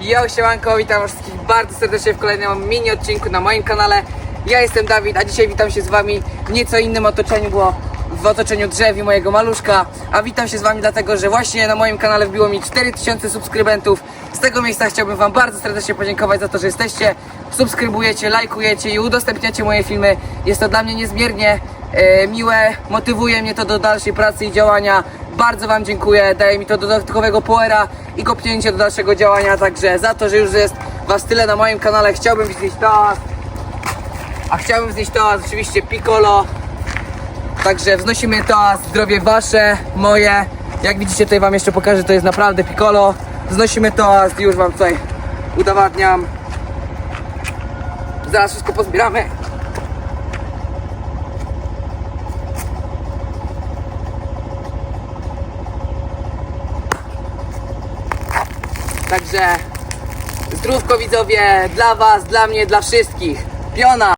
Yo, siemanko, witam wszystkich bardzo serdecznie w kolejnym mini odcinku na moim kanale. Ja jestem Dawid, a dzisiaj witam się z wami w nieco innym otoczeniu, bo w otoczeniu drzew i mojego maluszka. A witam się z wami dlatego, że właśnie na moim kanale wbiło mi 4000 subskrybentów. Z tego miejsca chciałbym wam bardzo serdecznie podziękować za to, że jesteście, subskrybujecie, lajkujecie i udostępniacie moje filmy. Jest to dla mnie niezmiernie miłe, motywuje mnie to do dalszej pracy i działania. Bardzo Wam dziękuję, daje mi to dodatkowego poera i kopnięcie do dalszego działania, także za to, że już jest Was tyle na moim kanale, chciałbym wznieść toast, a chciałbym wznieść toast oczywiście Piccolo, także wznosimy toast, zdrowie Wasze, moje, jak widzicie tutaj Wam jeszcze pokażę, to jest naprawdę Piccolo, wznosimy toast i już Wam tutaj udowadniam, zaraz wszystko pozbieramy. Także zdrówko widzowie, dla was, dla mnie, dla wszystkich. Piona!